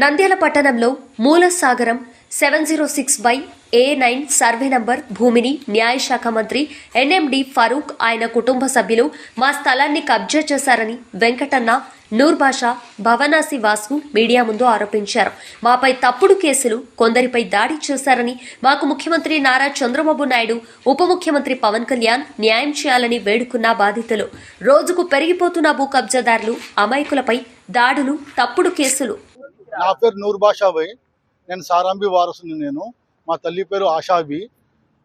నంద్యాల పట్టణంలో Moolasagaram seven zero six by A nine survey number భూమిని న్యాయశాఖ మంత్రి ఎన్ఎండి ఫరూక్ ఆయన కుటుంబ సభ్యులు మా స్థలాన్ని కబ్జా చేశారని వెంకటన్న నూర్బాషా భవనాసి వాసు మీడియా ముందు ఆరోపించారు. మాపై తప్పుడు కేసులు కొందరిపై దాడి చేశారని మాకు ముఖ్యమంత్రి నారా చంద్రబాబు నాయుడు ఉప ముఖ్యమంత్రి పవన్ కళ్యాణ్ న్యాయం చేయాలని వేడుకున్న బాధితులు. రోజుకు పెరిగిపోతున్న భూ కబ్జాదారులు అమాయకులపై దాడులు తప్పుడు కేసులు నా పేరు నూర్ బాషాబాయ్ నేను సారాంబి వారసుని నేను. మా తల్లి పేరు ఆషాబి.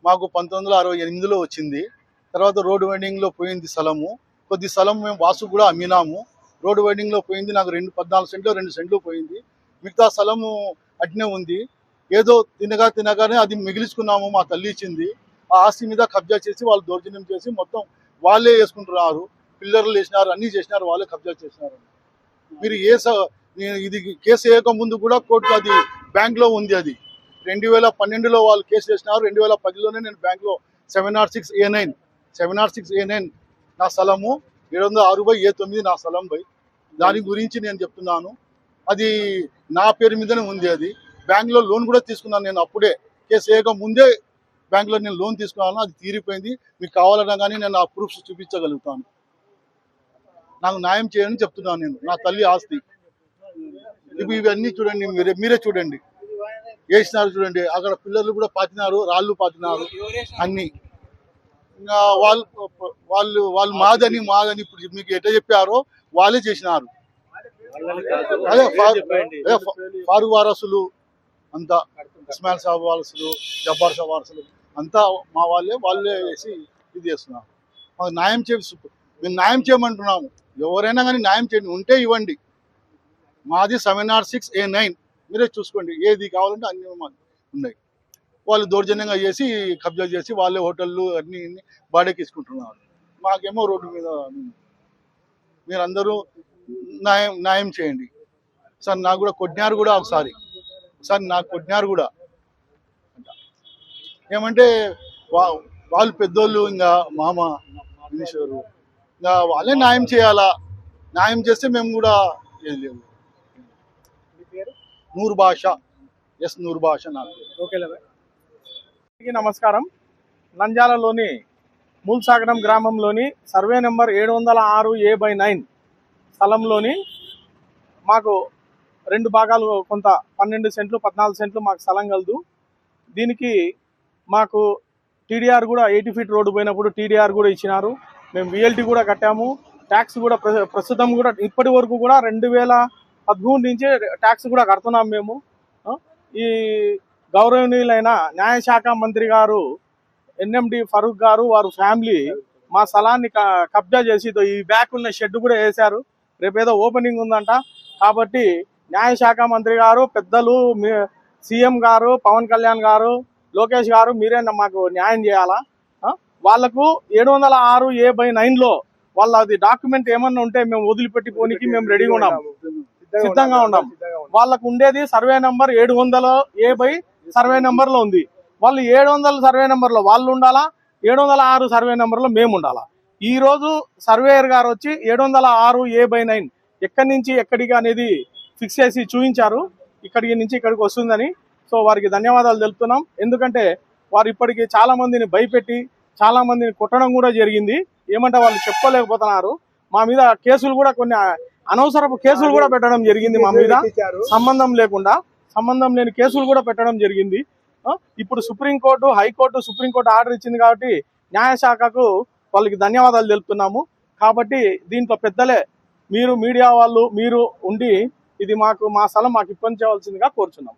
మాకు పంతొమ్మిది వందల అరవై ఎనిమిదిలో వచ్చింది. తర్వాత రోడ్డు వెండింగ్లో పోయింది స్థలము కొద్ది స్థలం మేము వాసు కూడా అమ్మినాము. రోడ్డు వైండింగ్లో పోయింది నాకు రెండు పద్నాలుగు సెంట్లు రెండు సెంట్లు పోయింది. మిగతా స్థలము అట్నే ఉంది. ఏదో తినగా తినగానే అది మిగిలిచుకున్నాము మా తల్లి ఇచ్చింది. ఆ ఆస్తి మీద కబ్జా చేసి వాళ్ళు దౌర్జన్యం చేసి మొత్తం వాళ్ళే వేసుకుంటున్నారు. పిల్లర్లు వేసినారు అన్నీ చేసినారు వాళ్ళే కబ్జా చేసినారు. మీరు ఏ స- ఇది కేసు వేయక ముందు కూడా కోర్టులో అది బ్యాంక్లో ఉంది అది. రెండు వేల పన్నెండులో వాళ్ళు కేసు వేసినారు. రెండు వేల పదిలోనే నేను బ్యాంక్లో seven R six A nine seven R six A nine నా స్థలము ఏడు వందల ఆరు బై ఏ తొమ్మిది నా స్థలం బై. దాని గురించి నేను చెప్తున్నాను. అది నా పేరు మీదనే ఉంది అది. బ్యాంక్లో లోన్ కూడా తీసుకున్నాను నేను అప్పుడే. కేసు వేయక ముందే బ్యాంక్లో నేను లోన్ తీసుకున్నాను. అది తీరిపోయింది. మీకు కావాలన్నా కానీ నేను ఆ ప్రూఫ్స్ చూపించగలుగుతాను. నాకు న్యాయం చేయని చెప్తున్నాను నేను. నా తల్లి ఆస్తి. ఇవి ఇవన్నీ చూడండి మీరే మీరే చూడండి. వేసినారు చూడండి. అక్కడ పిల్లలు కూడా పాతినారు రాళ్ళు పాతినారు అన్ని. ఇంకా వాళ్ళు వాళ్ళు వాళ్ళు మాదని మాదని ఇప్పుడు మీకు ఎట్లా చెప్పారో వాళ్ళే చేసినారు. అదే ఫారు అదే వారసులు అంతా ఇస్మాయిల్ సాబ్ వారసులు జబ్బార్ సాబ్ వారసులు అంతా మా వాళ్ళే వాళ్ళే వేసి ఇది చేస్తున్నారు. మాకు న్యాయం చేసి మేము న్యాయం చేయమంటున్నాము. ఎవరైనా కానీ న్యాయం చేయండి ఉంటే ఇవ్వండి. మాది seven R six A nine. మీరే చూసుకోండి ఏది కావాలంటే అన్ని మాకు ఉన్నాయి. వాళ్ళు దౌర్జన్యంగా చేసి కబ్జా చేసి వాళ్ళే హోటళ్ళు అన్ని బాడీకి ఇసుకుంటున్నారు మాకేమో రోడ్డు మీద మీరందరూ న్యాయం న్యాయం చేయండి. సార్ నాకు కూడా కొట్టినారు కూడా ఒకసారి. సార్ నాకు కొట్టినారు కూడా. ఏమంటే వా వాళ్ళు పెద్దోళ్ళు ఇంకా మామ మినిషరు ఇంకా వాళ్ళే న్యాయం చేయాలా? న్యాయం చేస్తే మేము కూడా ఏం లేదు నూరు భాష. ఎస్ నూరు భాష నాకు. ఓకేలే నమస్కారం. నంద్యాలలోని మూల్సాగరం గ్రామంలోని సర్వే నెంబర్ ఏడు వందల ఆరు ఏ బై నైన్ స్థలంలోని మాకు రెండు భాగాలు కొంత పన్నెండు సెంట్లు పద్నాలుగు సెంట్లు మాకు స్థలం కలదు. దీనికి మాకు టీడీఆర్ కూడా ఎయిటీ ఫీట్ రోడ్డు పోయినప్పుడు టీడీఆర్ కూడా ఇచ్చినారు. మేము విఎల్టీ కూడా కట్టాము. ట్యాక్స్ కూడా ప్ర- ప్రస్తుతం కూడా ఇప్పటి వరకు కూడా రెండు వేల పద్మూడు నుంచి ట్యాక్స్ కూడా కడుతున్నాం మేము. ఈ గౌరవనీయులైన న్యాయశాఖ మంత్రి గారు ఎన్ఎండి ఫరూక్ గారు వారు ఫ్యామిలీ మా స్థలాన్ని క- కబ్జా చేసి ఈ బ్యాక్ ఉన్న షెడ్ కూడా వేశారు. రేపేదో ఓపెనింగ్ ఉందంట. కాబట్టి న్యాయశాఖ మంత్రి గారు పెద్దలు సీఎం గారు పవన్ కళ్యాణ్ గారు లోకేష్ గారు మీరేనా మాకు న్యాయం చేయాలా? వాళ్ళకు ఏడు వందల ఆరు ఏ బై నైన్లో వాళ్ళ అది డాక్యుమెంట్ ఏమన్నా ఉంటే మేము వదిలిపెట్టి పోనీకి మేము రెడీగా ఉన్నాము. సిద్ధంగా ఉన్నాం. వాళ్ళకు ఉండేది సర్వే నంబర్ ఏడు వందల ఏ బై సర్వే నంబర్లో ఉంది. వాళ్ళు ఏడు వందల సర్వే నంబర్లో వాళ్ళు ఉండాలా? ఏడు వందల ఆరు సర్వే నంబర్లో మేము ఉండాలా? ఈ రోజు సర్వేయర్ గారు వచ్చి ఏడు వందల ఆరు ఏ బై నైన్ ఎక్కడి నుంచి ఎక్కడికి అనేది ఫిక్స్ చేసి చూపించారు. ఇక్కడికి నుంచి ఇక్కడికి వస్తుందని. సో వారికి ధన్యవాదాలు తెలుపుతున్నాం. ఎందుకంటే వారు ఇప్పటికి చాలా మందిని భయపెట్టి చాలా మందిని కొట్టడం కూడా జరిగింది. ఏమంటే వాళ్ళు చెప్పుకోలేకపోతున్నారు. మా మీద కేసులు కూడా కొన్ని అనవసరపు కేసులు కూడా పెట్టడం జరిగింది మా మీద. సంబంధం లేకుండా సంబంధం లేని కేసులు కూడా పెట్టడం జరిగింది. ఇప్పుడు సుప్రీంకోర్టు హైకోర్టు సుప్రీంకోర్టు ఆర్డర్ ఇచ్చింది కాబట్టి న్యాయశాఖకు వాళ్ళకి ధన్యవాదాలు తెలుపుతున్నాము. కాబట్టి దీంట్లో పెద్దలే మీరు మీడియా వాళ్ళు మీరు ఉండి ఇది మాకు మా స్థలం మాకు ఇప్పించవలసిందిగా కోరుచున్నాం